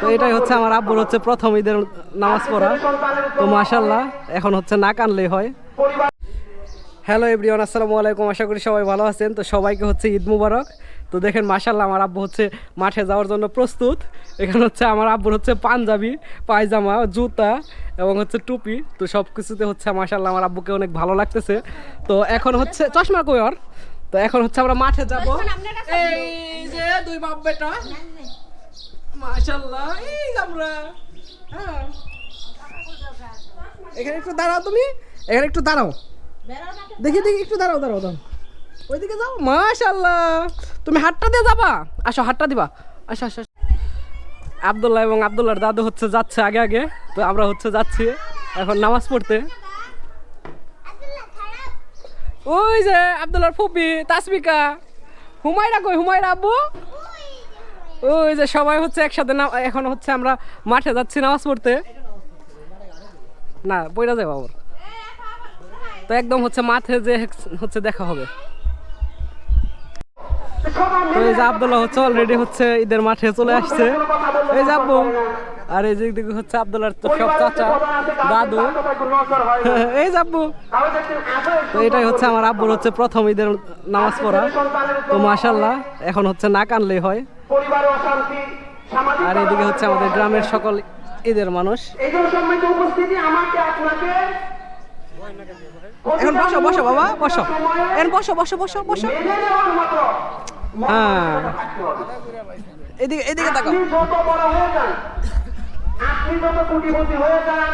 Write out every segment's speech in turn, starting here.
তো এটাই হচ্ছে আমার আব্বুর হচ্ছে প্রথম ঈদের নামাজ পড়া। তো মাশাল্লাহ এখন হচ্ছে না কানলেই হয়। হ্যালো এভরিওয়ান আসসালামু আলাইকুম আশা করি সবাই ভালো আছেন। তো সবাইকে হচ্ছে ঈদ মুবারক। তো দেখেন মাশাল্লাহ আমার আব্বু হচ্ছে মাঠে যাওয়ার জন্য প্রস্তুত। এখানে হচ্ছে আমার আব্বুর হচ্ছে পাঞ্জাবি পায়জামা জুতা এবং হচ্ছে টুপি। তো সব কিছুতে হচ্ছে মাশাল্লাহ আমার আব্বুকে অনেক ভালো লাগতেছে। তো এখন হচ্ছে চশমা কই ওর তো এখন হচ্ছে আমরা মাঠে যাব। এই যে দুই বাপ বেটা। মাশাল্লাহ এই আমরা। হ্যাঁ। এখানে একটু দাঁড়াও তুমি, এখানে একটু দাঁড়াও। দেখি দেখি, একটু দাঁড়াও দাঁড়াও দাঁড়াও। ওইদিকে যাও মাশাল্লাহ তুমি হাতটা দিয়ে যাবা? আসো হাতটা দিবা। আসো আসো। আবদুল্লাহ এবং আবদুল্লাহর দাদু হচ্ছে যাচ্ছে আগে আগে। তো আমরা হচ্ছে যাচ্ছি এখন নামাজ পড়তে। ওই যে আবদুল্লাহর ফুপি, তাসমিকা। হুমায়রা কই? হুমায়রা আব্বু? ওই যে সবাই হচ্ছে একসাথে না এখন হচ্ছে আমরা মাঠে যাচ্ছি নামাজ পড়তে। না বইটা যাই বাবুর তো একদম হচ্ছে মাঠে যে হচ্ছে দেখা হবে। তো এই যে আবদুল্লাহ হচ্ছে অলরেডি হচ্ছে ঈদের মাঠে চলে আসছে। এই যে আব্বু। আর এই যে হচ্ছে আবদুল্লাহর তো সব চাচা, দাদু। এই যে আব্বু। তো এটাই হচ্ছে আমার আব্বুর হচ্ছে প্রথম ঈদের নামাজ পড়া। তো মাশাল্লাহ এখন হচ্ছে না কানলেই হয়। আর এদিকে হচ্ছে আমাদের গ্রামের সকল ঈদের মানুষ। এখন বসো বসো বাবা, বসো। এখন বসো বসো বসো বসো। হ্যাঁ। এদিকে এদিকে তাকাও। আপনি যত হয়ে কোটিপতি হয়ে যান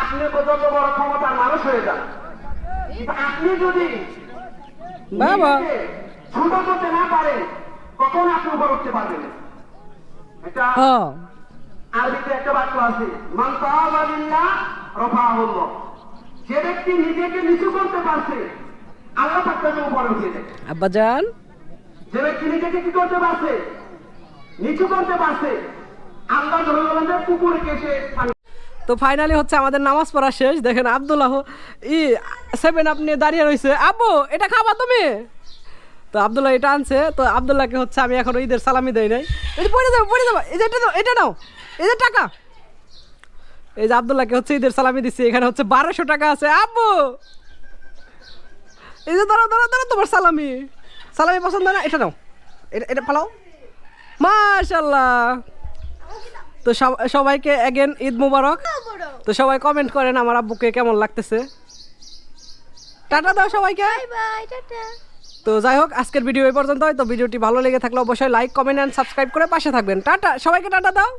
আপনি যত বড় ক্ষমতার মানুষ হয়ে যান। আপনি যদি বাবা। ছোট করতে না পারেন কখন আপনি উপর উঠতে পারবেন। এটা আরবিতে একটা বাক্য আছে মান তাআবালিল্লাহ রাফাহুল্লাহ। যে ব্যক্তি নিজেকে নিচু করতে পারছে আল্লাহ পাক তাকে উপরে উঠিয়ে দেয়। আব্বা যান যে ব্যক্তি নিজেকে কি করতে পারছে নিচু করতে পারছে ধরে তো ফাইনালি হচ্ছে আমাদের নামাজ পড়া শেষ। দেখেন আব্দুল্লাহ, ই সেভেন আপনি দাঁড়িয়ে রয়েছে। আব্বু, এটা খাবা তুমি? তো আব্দুল্লাহ এটা আনছে। তো আব্দুল্লাহকে হচ্ছে আমি এখন ঈদের সালামি দেই নাই। এটা পড়ে যাব পড়ে যাব এই যে এটা এটা নাও। এই যে টাকা। এই যে আবদুল্লাহকে হচ্ছে ঈদের সালামি দিচ্ছি এখানে হচ্ছে বারোশো টাকা আছে। আব্বু! এই যে দাঁড়াও দাঁড়াও দাঁড়াও তোমার সালামি। সালামি পছন্দ না? এটা নাও। এটা এটা ফালাও মাশাল্লাহ তো সবাইকে অ্যাগেন ঈদ মুবারক। তো সবাই কমেন্ট করেন আমার আব্বুকে কেমন লাগতেছে। টাটা দাও সবাইকে। তো যাই হোক আজকের ভিডিও এই পর্যন্ত তো ভিডিওটি ভালো লেগে থাকলে অবশ্যই লাইক কমেন্ট অ্যান্ড সাবস্ক্রাইব করে পাশে থাকবেন। টাটা সবাইকে টাটা দাও।